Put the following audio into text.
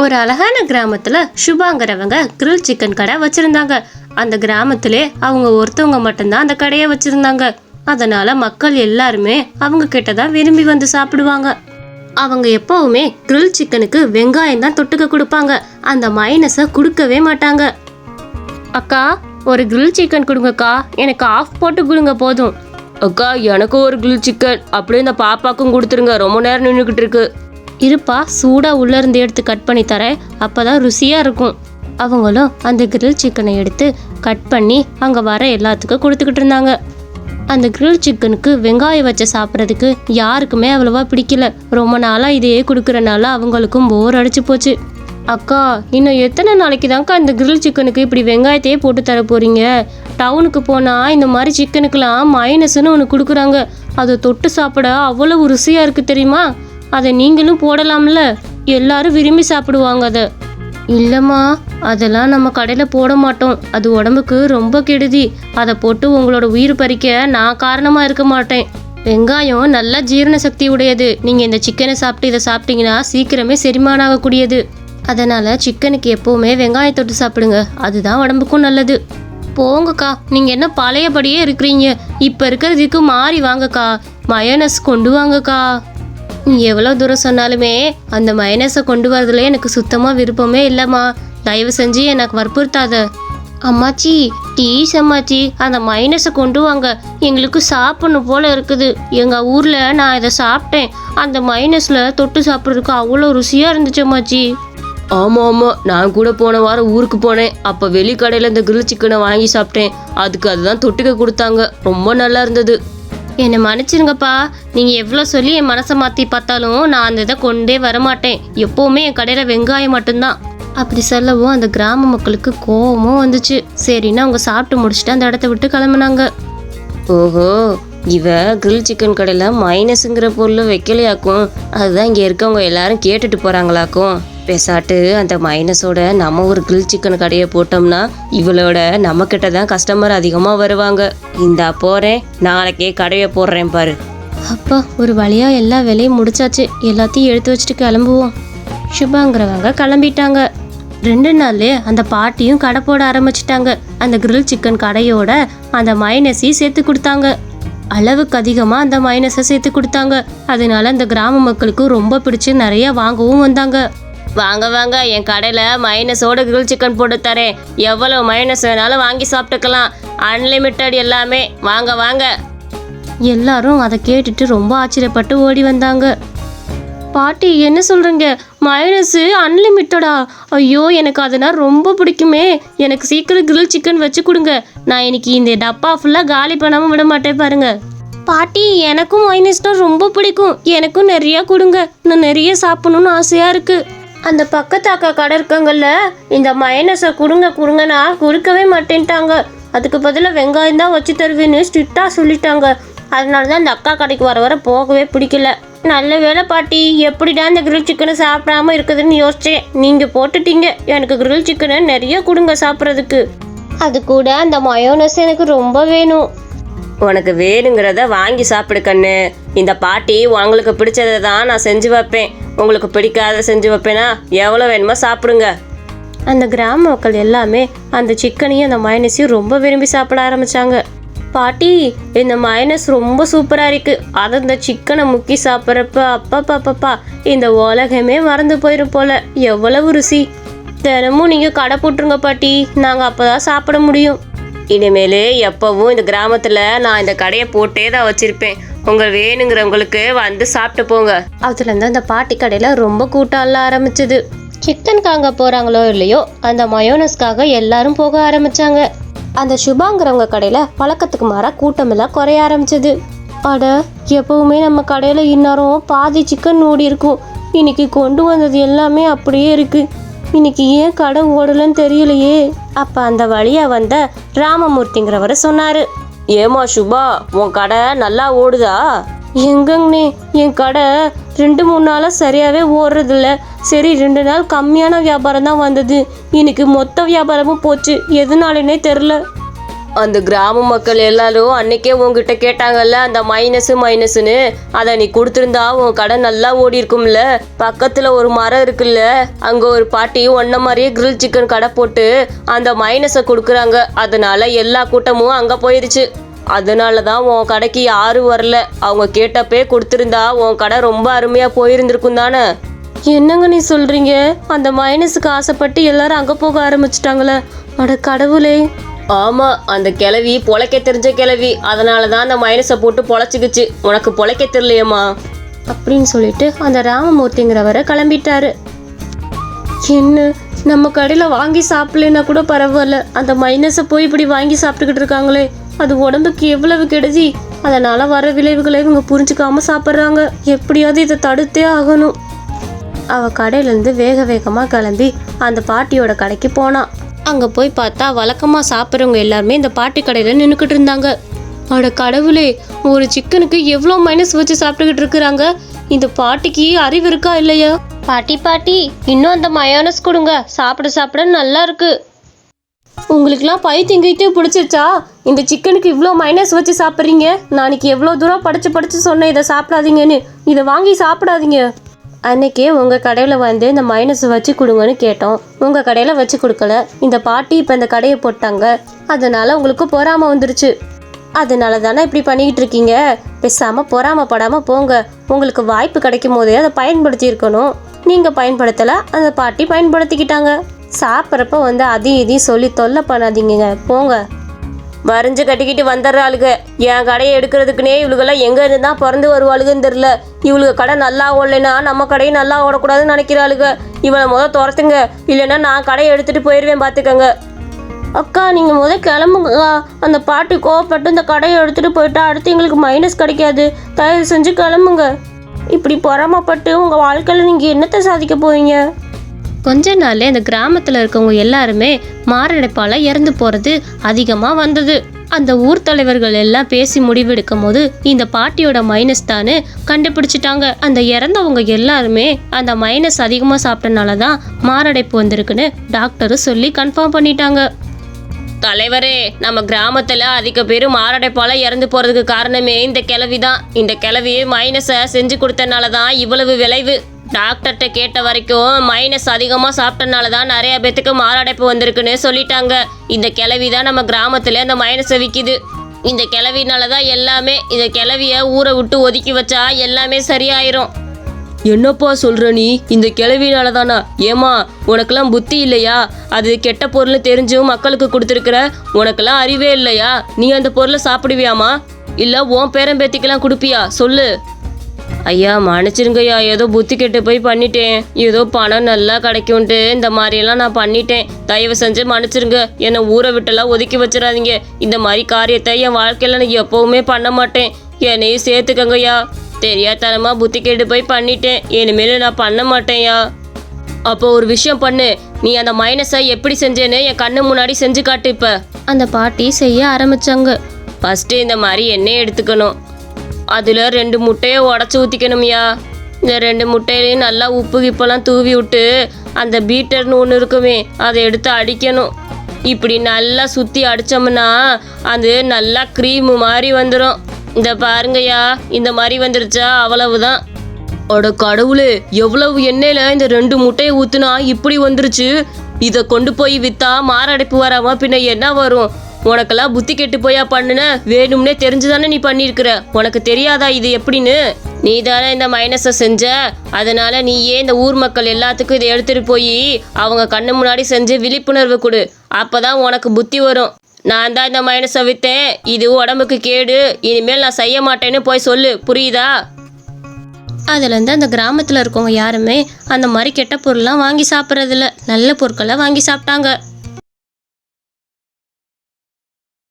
ஒரு அழகான கிராமத்துல சுபாங்கிறவங்க கிரில் சிக்கன் கடை வச்சிருந்தாங்க. அந்த கிராமத்திலே அவங்க ஒருத்தவங்க மட்டும்தான் அந்த கடையை வச்சிருந்தாங்க. அதனால மக்கள் எல்லாருமே அவங்க கிட்ட தான் விரும்பி வந்து சாப்பிடுவாங்க. அவங்க எப்பவுமே கிரில் சிக்கனுக்கு வெங்காயம் தான் தொட்டுக்க கொடுப்பாங்க. அந்த மைனஸை கொடுக்கவே மாட்டாங்க. அக்கா ஒரு கிரில் சிக்கன் கொடுங்கக்கா. எனக்கு ஆஃப் போட்டு கொடுங்க போதும். அக்கா எனக்கும் ஒரு கிரில் சிக்கன் அப்படியே இந்த பாப்பாக்கும் கொடுத்துருங்க. ரொம்ப நேரம் நின்றுக்கிட்டு இருக்கு. இருப்பா சூடாக உள்ளேருந்து எடுத்து கட் பண்ணி தரேன் அப்போ தான் ருசியாக இருக்கும். அவங்களும் அந்த கிரில் சிக்கனை எடுத்து கட் பண்ணி அங்கே வர எல்லாத்துக்கும் கொடுத்துக்கிட்டு இருந்தாங்க. அந்த கிரில் சிக்கனுக்கு வெங்காயம் வச்சு சாப்பிட்றதுக்கு யாருக்குமே அவ்வளோவா பிடிக்கல. ரொம்ப நாளாக இதையே கொடுக்குறனால அவங்களுக்கும் போர் அடிச்சு போச்சு. அக்கா இன்னும் எத்தனை நாளைக்கு தான்க்கா இந்த கிரில் சிக்கனுக்கு இப்படி வெங்காயத்தையே போட்டு தர போகிறீங்க டவுனுக்கு போனால் இந்த மாதிரி சிக்கனுக்கெலாம் மைனஸ்னு ஒன்று கொடுக்குறாங்க. அதை தொட்டு சாப்பிட அவ்வளவு ருசியாக இருக்குது தெரியுமா? அதை நீங்களும் போடலாம்ல? எல்லாரும் விரும்பி சாப்பிடுவாங்க அதை. இல்லைம்மா அதெல்லாம் நம்ம கடையில் போட மாட்டோம். அது உடம்புக்கு ரொம்ப கெடுதி. அதை போட்டு உங்களோட உயிர் பறிக்க நான் காரணமாக இருக்க மாட்டேன். வெங்காயம் நல்ல ஜீரண சக்தி உடையது. நீங்கள் இந்த சிக்கனை சாப்பிட்டு இதை சாப்பிட்டீங்கன்னா சீக்கிரமே செரிமானம் ஆகக்கூடியது. அதனால் சிக்கனுக்கு எப்போவுமே வெங்காயம் தொட்டு சாப்பிடுங்க. அதுதான் உடம்புக்கும் நல்லது. போங்கக்கா நீங்கள் என்ன பழையபடியே இருக்கிறீங்க. இப்போ இருக்கிறதுக்கு மாறி வாங்கக்கா. மயோனஸ் கொண்டு வாங்கக்கா. நீ எவ்வளோ தூரம் சொன்னாலுமே அந்த மைனஸை கொண்டு வரதுல எனக்கு சுத்தமாக விருப்பமே இல்லைம்மா. தயவு செஞ்சு எனக்கு வற்புறுத்தாத. அம்மாச்சி ப்ளீஸ் அம்மாச்சி அந்த மைனஸை கொண்டு வாங்க. எங்களுக்கு சாப்பிடணும் போல இருக்குது. எங்கள் ஊரில் நான் இதை சாப்பிட்டேன். அந்த மைனஸில் தொட்டு சாப்பிட்றதுக்கு அவ்வளோ ருசியாக இருந்துச்சு அம்மாச்சி. ஆமாம் ஆமாம் நான் கூட போன வாரம் ஊருக்கு போனேன். அப்போ வெளி இந்த கிரில் சிக்கனை வாங்கி சாப்பிட்டேன். அதுக்கு அதுதான் தொட்டுக்க கொடுத்தாங்க. ரொம்ப நல்லா இருந்தது. என்னை மன்னிச்சிருங்கப்பா. நீங்கள் எவ்வளோ சொல்லி என் மனசை மாற்றி பார்த்தாலும் நான் அந்த இதை கொண்டே வரமாட்டேன். எப்போவுமே என் கடையில் வெங்காயம் மட்டும்தான். அப்படி சொல்லவும் அந்த கிராம மக்களுக்கு கோபமும் வந்துச்சு. சரின்னு அவங்க சாப்பிட்டு முடிச்சுட்டு அந்த இடத்த விட்டு கிளம்புனாங்க. ஓஹோ இவ கிரில் சிக்கன் கடையில் மைனஸுங்கிற பொருள் வைக்கலையாக்கும். அதுதான் இங்கே இருக்கவங்க எல்லாரும் கேட்டுட்டு போகிறாங்களாக்கும் பேசாட்டு அந்த மைனஸோட நம்ம ஒரு கிரில் சிக்கன் கடையை போட்டோம்னா இவளோட நம்ம கிட்ட தான் கஸ்டமர் அதிகமாக வருவாங்க. இந்தா போகிறேன் நாளைக்கே கடையை போடுறேன் பாரு. அப்பா ஒரு வழியாக எல்லா வேலையும் முடிச்சாச்சு. எல்லாத்தையும் எடுத்து வச்சுட்டு கிளம்புவோம். சுபாங்கிறவங்க கிளம்பிட்டாங்க. ரெண்டு நாள்லயே அந்த பாட்டியும் கடை போட ஆரம்பிச்சிட்டாங்க. அந்த கிரில் சிக்கன் கடையோட அந்த மைனஸையும் சேர்த்து கொடுத்தாங்க. அளவுக்கு அதிகமாக அந்த மைனஸை சேர்த்து கொடுத்தாங்க. அதனால அந்த கிராம மக்களுக்கு ரொம்ப பிடிச்சி நிறைய வாங்கவும் வந்தாங்க. வாங்க வாங்க என் கடையில் மைனஸோட கிரில் சிக்கன் போட்டு தரேன். எவ்வளோ மைனஸ் வேணாலும் வாங்கி சாப்பிட்டுக்கலாம். அன்லிமிட்டெட் எல்லாமே. வாங்க வாங்க. எல்லாரும் அதை கேட்டுட்டு ரொம்ப ஆச்சரியப்பட்டு ஓடி வந்தாங்க. பாட்டி என்ன சொல்கிறீங்க மைனஸு அன்லிமிட்டடா ஐயோ எனக்கு அதெல்லாம் ரொம்ப பிடிக்குமே. எனக்கு சீக்கிரம் கிரில் சிக்கன் வச்சு கொடுங்க. நான் இன்னைக்கு இந்த டப்பா ஃபுல்லாக காலி பண்ணாமல் விட மாட்டேன் பாருங்க. பாட்டி எனக்கும் மைனஸ்னா ரொம்ப பிடிக்கும். எனக்கும் நிறையா கொடுங்க. நான் நிறைய சாப்பிடணும்னு ஆசையாக இருக்குது அந்த பக்கத்து அக்கா கடை இருக்கங்கல்ல இந்த மயனஸை கொடுங்க கொடுங்கன்னா கொடுக்கவே மாட்டேன்ட்டாங்க. அதுக்கு பதிலாக வெங்காயம் தான் வச்சு தருவேன்னு ஸ்ட்ரிக்டாக சொல்லிட்டாங்க. அதனால தான் அந்த அக்கா கடைக்கு வர வர போகவே பிடிக்கல. நல்ல வேலை பாட்டி எப்படிடா இந்த கிரில் சிக்கனை சாப்பிடாம இருக்குதுன்னு யோசிச்சேன். நீங்கள் போட்டுட்டீங்க. எனக்கு கிரில் சிக்கனை நிறைய கொடுங்க சாப்பிட்றதுக்கு. அது கூட அந்த மயோனஸ் எனக்கு ரொம்ப வேணும். உனக்கு வேணுங்கிறத வாங்கி சாப்பிடு கண்ணு. இந்த பாட்டி உங்களுக்கு பிடிச்சதை தான் நான் செஞ்சு வைப்பேன். உங்களுக்கு பிடிக்காத செஞ்சு வைப்பேனா எவ்வளோ வேணுமோ சாப்பிடுங்க. அந்த கிராம மக்கள் எல்லாமே அந்த சிக்கனையும் அந்த மயனஸையும் ரொம்ப விரும்பி சாப்பிட ஆரம்பிச்சாங்க. பாட்டி இந்த மயனஸ் ரொம்ப சூப்பராக இருக்குது அதை இந்த சிக்கனை முக்கி சாப்பிட்றப்ப அப்பா பாப்பாப்பா இந்த உலகமே மறந்து போயிடும் போல. எவ்வளவு ருசி. தினமும் நீங்கள் கடை போட்டுருங்க பாட்டி. நாங்கள் அப்போ தான் சாப்பிட முடியும். இனிமேல் எப்பவும் இந்த கிராமத்தில் நான் இந்த கடையை போட்டே தான் வச்சுருப்பேன். உங்கள் வேணுங்கிறவங்களுக்கு வந்து சாப்பிட்டு போங்க. அதுலேருந்து அந்த பாட்டி கடையில் ரொம்ப கூட்டம் அள்ள ஆரம்பிச்சது. சிக்கனுக்காக போகிறாங்களோ இல்லையோ அந்த மயோனஸ்க்காக எல்லாரும் போக ஆரம்பிச்சாங்க. அந்த சுபாங்கிறவங்க கடையில் பழக்கத்துக்கு மாறாக கூட்டம் எல்லாம் குறைய ஆரம்பிச்சது. அட எப்பவுமே நம்ம கடையில் இந்நேரம் பாதி சிக்கன் ஓடி இருக்கும். இன்னைக்கு கொண்டு வந்தது எல்லாமே அப்படியே இருக்கு. இன்னைக்கு ஏன் கடை ஓடலன்னு தெரியலையே. அப்போ அந்த வழியாக வந்த ராமமூர்த்திங்கிறவர் சொன்னார். ஏமா சுபா உன் கடை நல்லா ஓடுதா? எங்கங்கண்ணே என் கடை ரெண்டு மூணு நாளாக சரியாகவே ஓடுறதில்ல. சரி ரெண்டு நாள் கம்மியான வியாபாரம் தான் வந்தது. இன்னைக்கு மொத்த வியாபாரமும் போச்சு. எதுனாலனே தெரில அந்த கிராம மக்கள் எல்லாரும் அன்னைக்கே உங்ககிட்ட கேட்டாங்கல்ல அந்த மைனஸ் மைனஸ்னு அதை நீ கொடுத்துருந்தா உன் கடை நல்லா ஓடி இருக்கும்ல பக்கத்துல ஒரு மரம் இருக்குல்ல அங்க ஒரு பாட்டி ஒன்ன மாதிரியே கிரில் சிக்கன் கடை போட்டு அந்த மைனஸை கொடுக்குறாங்க. அதனால எல்லா கூட்டமும் அங்க போயிருச்சு. அதனால தான் உன் கடைக்கு யாரும் வரல. அவங்க கேட்டப்பே கொடுத்துருந்தா உன் கடை ரொம்ப அருமையா போயிருந்திருக்கும் தானே? என்னங்க நீ சொல்றீங்க? அந்த மைனஸுக்கு ஆசைப்பட்டு எல்லாரும் அங்க போக ஆரம்பிச்சிட்டாங்களே. அட கடவுளே. ஆமா அந்த கிளவி பொழைக்க தெரிஞ்ச கிளவி அதனால தான் அந்த மைனஸை போட்டு பொழைச்சிக்கிச்சு. உனக்கு பொழைக்க தெரியலையம்மா. அப்படின்னு சொல்லிட்டு அந்த ராமமூர்த்திங்கிறவரை கிளம்பிட்டாரு. என்ன நம்ம கடையில் வாங்கி சாப்பிடலன்னா கூட பரவாயில்ல. அந்த மைனஸை போய் இப்படி வாங்கி சாப்பிட்டுக்கிட்டு இருக்காங்களே. அது உடம்புக்கு எவ்வளவு கெடுதி. அதனால வர விளைவுகளை இவங்க புரிஞ்சுக்காம சாப்பிட்றாங்க. எப்படியாவது இதை தடுத்தே ஆகணும். அவ கடையிலேருந்து வேக வேகமாக கிளம்பி அந்த பாட்டியோட கடைக்கு போனான் அங்கே போய் பார்த்தா வழக்கமாக சாப்பிட்றவங்க எல்லாருமே இந்த பாட்டி கடையில் நின்றுக்கிட்டு இருந்தாங்க. அட கடவுளே ஒரு சிக்கனுக்கு எவ்வளோ மைனஸ் வச்சு சாப்பிட்டுக்கிட்டு இருக்கிறாங்க? இந்த பாட்டிக்கு அறிவு இருக்கா இல்லையா? பாட்டி பாட்டி இன்னும் அந்த மயோனஸ் கொடுங்க. சாப்பிட சாப்பிட நல்லா இருக்கு. உங்களுக்குலாம் பைத்தியம் கைத்தியம் பிடிச்சிருச்சா? இந்த சிக்கனுக்கு இவ்வளோ மைனஸ் வச்சு சாப்பிட்றீங்க? நாளைக்கு எவ்வளோ தூரம் படித்து படித்து சொன்னேன் இதை சாப்பிடாதீங்கன்னு. இதை வாங்கி சாப்பிடாதீங்க. அன்னைக்கே உங்கள் கடையில் வந்து இந்த மைனஸ் வச்சு கொடுங்கன்னு கேட்டோம். உங்கள் கடையில் வச்சு கொடுக்கல. இந்த பாட்டி இப்போ இந்த கடையை போட்டாங்க. அதனால உங்களுக்கு பொறாம வந்துருச்சு. அதனால தானே இப்படி பண்ணிக்கிட்டு இருக்கீங்க? பேசாமல் பொறாமப்படாமல் போங்க. உங்களுக்கு வாய்ப்பு கிடைக்கும் போதே அதை பயன்படுத்தி இருக்கணும். நீங்கள் பயன்படுத்தலை அந்த பாட்டி பயன்படுத்திக்கிட்டாங்க. சாப்பிட்றப்ப வந்து அதையும் இதையும் சொல்லி தொல்லை பண்ணாதீங்க போங்க. வரைஞ்சு கட்டிக்கிட்டு வந்துடுறாளுங்க என் கடையை எடுக்கிறதுக்குனே இவளுகெல்லாம் எங்கே இருந்தால் தான் பிறந்து வருவாளுகன்னு தெரில இவளுக்கு கடை நல்லா ஓடலைன்னா நம்ம கடையும் நல்லா ஓடக்கூடாதுன்னு நினைக்கிறாளுங்க இவனை முத துரத்துங்க. இல்லைன்னா நான் கடையை எடுத்துட்டு போயிடுவேன் பார்த்துக்கங்க அக்கா நீங்கள் முத கிளம்புங்க அந்த பாட்டி கோவப்பட்டு இந்த கடையை எடுத்துகிட்டு போயிட்டா அடுத்து எங்களுக்கு மைனஸ் கிடைக்காது. தயவு செஞ்சு கிளம்புங்க. இப்படி பொறாமப்பட்டு உங்கள் வாழ்க்கையில் நீங்கள் என்னத்தை சாதிக்க போவீங்க கொஞ்ச நாள்ல இந்த கிராமத்தில் இருக்கவங்க எல்லாருமே மாரடைப்பால் இறந்து போகிறது அதிகமாக வந்தது. அந்த ஊர் தலைவர்கள் எல்லாம் பேசி முடிவெடுக்கும் போது இந்த பாட்டியோட மைனஸ் தானு கண்டுபிடிச்சிட்டாங்க. அந்த இறந்தவங்க எல்லாருமே அந்த மைனஸ் அதிகமாக சாப்பிட்டனால தான் மாரடைப்பு வந்திருக்குன்னு டாக்டரும் சொல்லி கன்ஃபார்ம் பண்ணிட்டாங்க. தலைவரே நம்ம கிராமத்தில் அதிக பேர் மாரடைப்பால் இறந்து போகிறதுக்கு காரணமே இந்த கிளவி தான் இந்த கிழவி மைனஸை செஞ்சு கொடுத்தனால தான் இவ்வளவு விளைவு. டாக்டர்கிட்ட கேட்ட வரைக்கும் மைனஸ் அதிகமாக சாப்பிட்டனால தான் நிறைய பேத்துக்கு மாரடைப்பு வந்திருக்குன்னு சொல்லிட்டாங்க. இந்த கிளவி தான் நம்ம கிராமத்தில் இந்த மைனஸை விற்கிது இந்த கிளவினால தான் எல்லாமே இந்த கிளவியை ஊரை விட்டு ஒதுக்கி வச்சா எல்லாமே சரியாயிரும். என்னப்பா சொல்கிற நீ? இந்த கிளவினால தானா ஏமா உனக்கெல்லாம் புத்தி இல்லையா? அது கெட்ட பொருள் தெரிஞ்சும் மக்களுக்கு கொடுத்துருக்குற உனக்கெல்லாம் அறிவே இல்லையா? நீ அந்த பொருளை சாப்பிடுவியாமா இல்லை உன் பேரம்பேத்திக்கெல்லாம் கொடுப்பியா? சொல்லு. ஐயா மன்னிச்சிருங்கய்யா. ஏதோ புத்தி கெட்டு போய் பண்ணிட்டேன். ஏதோ பணம் நல்லா கிடைக்கும்ட்டு இந்த மாதிரியெல்லாம் நான் பண்ணிட்டேன். தயவு செஞ்சு மன்னிச்சிருங்க. என்னை ஊரை விட்டெல்லாம் ஒதுக்கி வச்சிடாதீங்க. இந்த மாதிரி காரியத்தை என் வாழ்க்கையில் நான் எப்பவுமே பண்ண மாட்டேன். என்னையும் சேர்த்துக்கங்கய்யா. தெரியாதனமா புத்தி கெட்டு போய் பண்ணிட்டேன். இனிமேல் நான் பண்ண மாட்டேன்யா. அப்போ ஒரு விஷயம் பண்ணு. நீ அந்த மைனஸை எப்படி செஞ்சேன்னு என் கண்ணு முன்னாடி செஞ்சு காட்டு இப்போ. அந்த பாட்டி செய்ய ஆரம்பிச்சாங்க. ஃபஸ்ட்டு இந்த மாதிரி எண்ணெய் எடுத்துக்கணும். அதில் ரெண்டு முட்டையை உடச்சி ஊற்றிக்கணும்யா இந்த ரெண்டு முட்டையிலையும் நல்லா உப்பு கிப்பெல்லாம் தூவி விட்டு அந்த பீட்டர்னு ஒன்று இருக்குமே அதை எடுத்து அடிக்கணும். இப்படி நல்லா சுற்றி அடித்தோம்னா அது நல்லா க்ரீமு மாதிரி வந்துடும் இந்த பாருங்கய்யா இந்த மாதிரி வந்துருச்சா அவ்வளவுதான். அட கடவுளே எவ்வளவு எண்ணெயில் இந்த ரெண்டு முட்டையை ஊற்றுனா இப்படி வந்துருச்சு? இதை கொண்டு போய் விற்றா மாரடைப்பு வராமல் பின்ன என்ன வரும்? உனக்கெல்லாம் புத்தி கெட்டு போயா பண்ணுன? வேணும்னே தெரிஞ்சுதானே நீ பண்ணியிருக்கிற. உனக்கு தெரியாதா இது எப்படின்னு? நீ தானே இந்த மைனஸை செஞ்ச. அதனால ஏன் இந்த ஊர் மக்கள் எல்லாத்துக்கும் இதை எடுத்துட்டு போய் அவங்க கண்ணு முன்னாடி செஞ்சு விழிப்புணர்வு கொடு. அப்பதான் உனக்கு புத்தி வரும். நான் தான் இந்த மைனஸை வித்தேன். இது உடம்புக்கு கேடு. இனிமேல் நான் செய்ய மாட்டேன்னு போய் சொல்லு. புரியுதா? அதுலேருந்து அந்த கிராமத்தில் இருக்கவங்க யாருமே அந்த மாதிரி கெட்ட பொருள்லாம் வாங்கி சாப்பிட்றதில்ல. நல்ல பொருட்களை வாங்கி சாப்பிட்டாங்க.